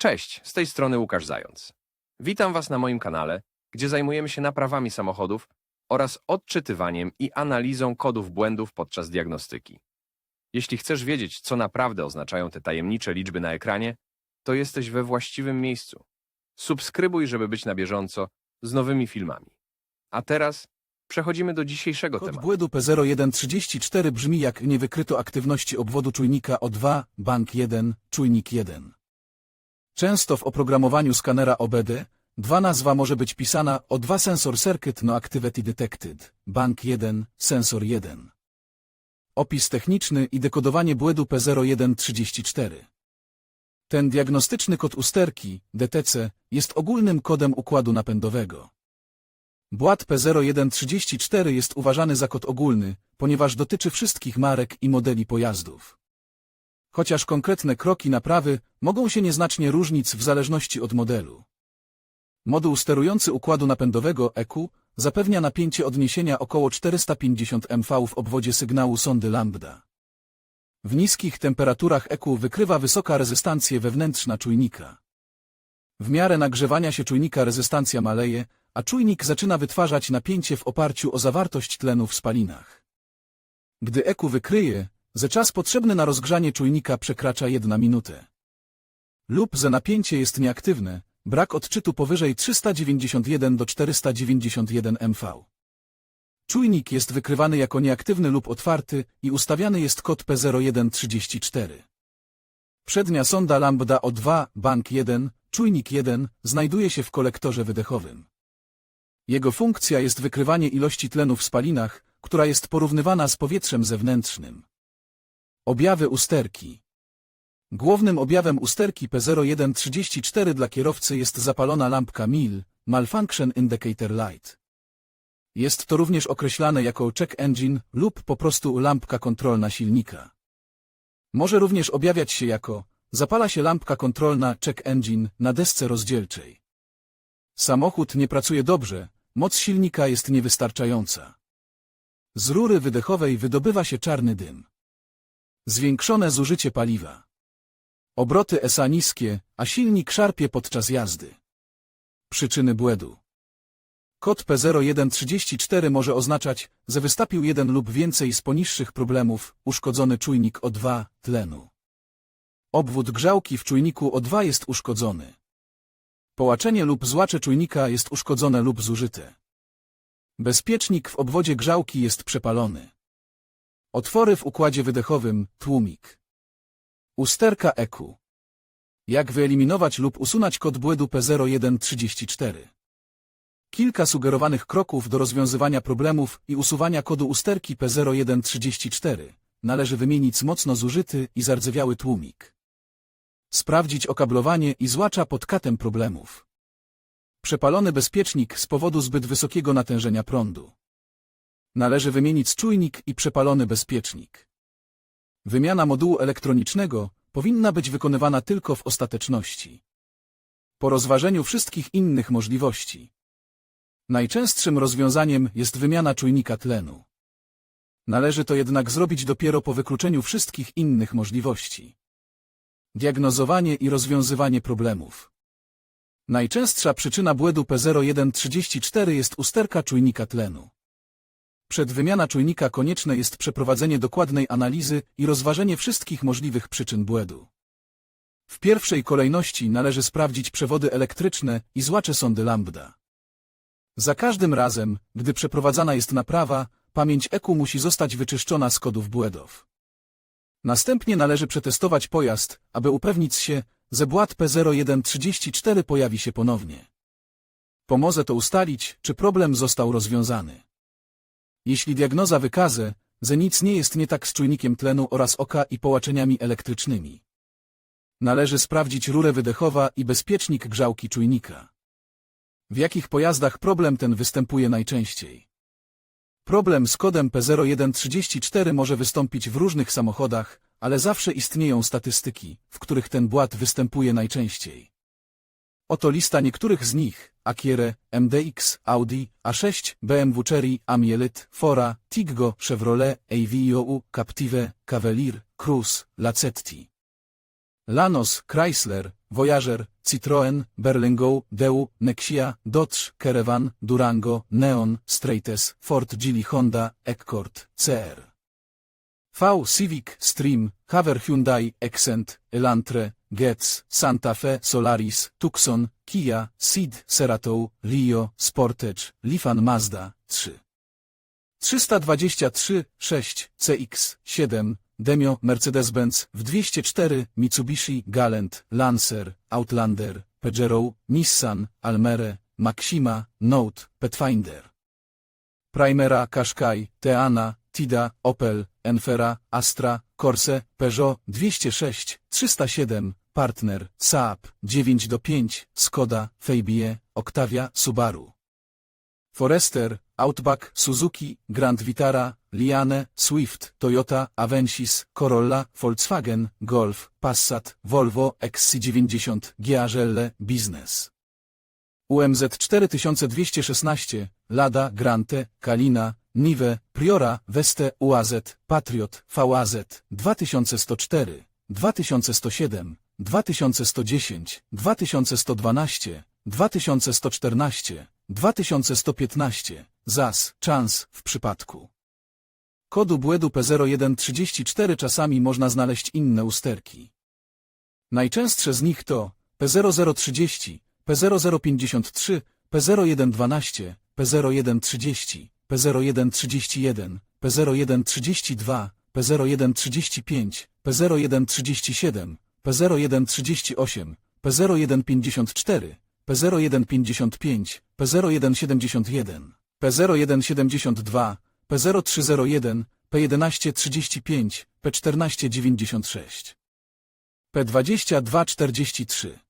Cześć, z tej strony Łukasz Zając. Witam Was na moim kanale, gdzie zajmujemy się naprawami samochodów oraz odczytywaniem i analizą kodów błędów podczas diagnostyki. Jeśli chcesz wiedzieć, co naprawdę oznaczają te tajemnicze liczby na ekranie, to jesteś we właściwym miejscu. Subskrybuj, żeby być na bieżąco z nowymi filmami. A teraz przechodzimy do dzisiejszego Kod tematu. błędu P0134 brzmi jak nie wykryto aktywności obwodu czujnika O2, bank 1, czujnik 1. Często w oprogramowaniu skanera OBD dwa nazwa może być pisana O2 Sensor Circuit No Activity Detected, bank 1, sensor 1. Opis techniczny i dekodowanie błędu P0134. Ten diagnostyczny kod usterki, DTC, jest ogólnym kodem układu napędowego. Błat P0134 jest uważany za kod ogólny, ponieważ dotyczy wszystkich marek i modeli pojazdów. Chociaż konkretne kroki naprawy mogą się nieznacznie różnić w zależności od modelu. Moduł sterujący układu napędowego EQ zapewnia napięcie odniesienia około 450 MV w obwodzie sygnału sondy lambda. W niskich temperaturach EQ wykrywa wysoka rezystancję wewnętrzna czujnika. W miarę nagrzewania się czujnika rezystancja maleje, a czujnik zaczyna wytwarzać napięcie w oparciu o zawartość tlenu w spalinach. Gdy EQ wykryje, że czas potrzebny na rozgrzanie czujnika przekracza 1 minutę. Lub że napięcie jest nieaktywne, brak odczytu powyżej 391 do 491 MV. Czujnik jest wykrywany jako nieaktywny lub otwarty i ustawiany jest kod P0134. Przednia sonda lambda O2, bank 1, czujnik 1, znajduje się w kolektorze wydechowym. Jego funkcja jest wykrywanie ilości tlenu w spalinach, która jest porównywana z powietrzem zewnętrznym. Objawy usterki Głównym objawem usterki P0134 dla kierowcy jest zapalona lampka MIL, Malfunction Indicator Light. Jest to również określane jako check engine lub po prostu lampka kontrolna silnika. Może również objawiać się jako zapala się lampka kontrolna check engine na desce rozdzielczej. Samochód nie pracuje dobrze, moc silnika jest niewystarczająca. Z rury wydechowej wydobywa się czarny dym. Zwiększone zużycie paliwa. Obroty ESA niskie, a silnik szarpie podczas jazdy. Przyczyny błędu. Kod P0134 może oznaczać, że wystapił jeden lub więcej z poniższych problemów, uszkodzony czujnik O2, tlenu. Obwód grzałki w czujniku O2 jest uszkodzony. Połaczenie lub złacze czujnika jest uszkodzone lub zużyte. Bezpiecznik w obwodzie grzałki jest przepalony. Otwory w układzie wydechowym, tłumik. Usterka EQ. Jak wyeliminować lub usunąć kod błędu P0134? Kilka sugerowanych kroków do rozwiązywania problemów i usuwania kodu usterki P0134. Należy wymienić mocno zużyty i zardzewiały tłumik. Sprawdzić okablowanie i złacza pod katem problemów. Przepalony bezpiecznik z powodu zbyt wysokiego natężenia prądu. Należy wymienić czujnik i przepalony bezpiecznik. Wymiana modułu elektronicznego powinna być wykonywana tylko w ostateczności. Po rozważeniu wszystkich innych możliwości. Najczęstszym rozwiązaniem jest wymiana czujnika tlenu. Należy to jednak zrobić dopiero po wykluczeniu wszystkich innych możliwości. Diagnozowanie i rozwiązywanie problemów. Najczęstsza przyczyna błędu P0134 jest usterka czujnika tlenu. Przed wymiana czujnika konieczne jest przeprowadzenie dokładnej analizy i rozważenie wszystkich możliwych przyczyn błędu. W pierwszej kolejności należy sprawdzić przewody elektryczne i złacze sondy lambda. Za każdym razem, gdy przeprowadzana jest naprawa, pamięć EQ musi zostać wyczyszczona z kodów błędów. Następnie należy przetestować pojazd, aby upewnić się, że błąd P0134 pojawi się ponownie. Pomoże to ustalić, czy problem został rozwiązany. Jeśli diagnoza wykaże, że nic nie jest nie tak z czujnikiem tlenu oraz oka i połaczeniami elektrycznymi. Należy sprawdzić rurę wydechowa i bezpiecznik grzałki czujnika. W jakich pojazdach problem ten występuje najczęściej? Problem z kodem P0134 może wystąpić w różnych samochodach, ale zawsze istnieją statystyki, w których ten błąd występuje najczęściej. Oto lista niektórych z nich. Akiere, MDX, Audi, A6, BMW Chery, Amielit, Fora, Tiggo, Chevrolet, AVIOU, Captive, Cavalier, Cruze, Lacetti. Lanos, Chrysler, Voyager, Citroën, Berlingo, Deu, Nexia, Dodge, Caravan, Durango, Neon, Straightess, Ford Geely Honda, Accord, CR. V Civic, Stream, Haver Hyundai, Accent, Elantre, Getz, Santa Fe, Solaris, Tucson, Kia, Ceed, Cerato, Rio, Sportage, Lifan Mazda, 3. 323, 6, CX, 7, Demio, Mercedes-Benz, w 204, Mitsubishi, Galant, Lancer, Outlander, Pajero, Nissan, Almere, Maxima, Note, Pathfinder. Primera, Qashqai, Teana, Tida, Opel, Enfera, Astra, Corse, Peugeot 206, 307, Partner, Saab 9 do 5, Skoda, Fabie, Octavia, Subaru. Forester, Outback, Suzuki, Grand Vitara, Liane, Swift, Toyota, Avensis, Corolla, Volkswagen, Golf, Passat, Volvo, XC90, GAGL, Business. UMZ 4216, Lada, Grante, Kalina, Nive, Priora, Veste, UAZ, Patriot, VAZ, 2104, 2107, 2110, 2112, 2114, 2115, ZAS, czans, w przypadku. Kodu błędu P0134 czasami można znaleźć inne usterki. Najczęstsze z nich to P0030, P0053, P0112, P0130, P0131, P0132, P0135, P0137, P0138, P0154, P0155, P0171, P0172, P0301, P1135, P1496, P2243.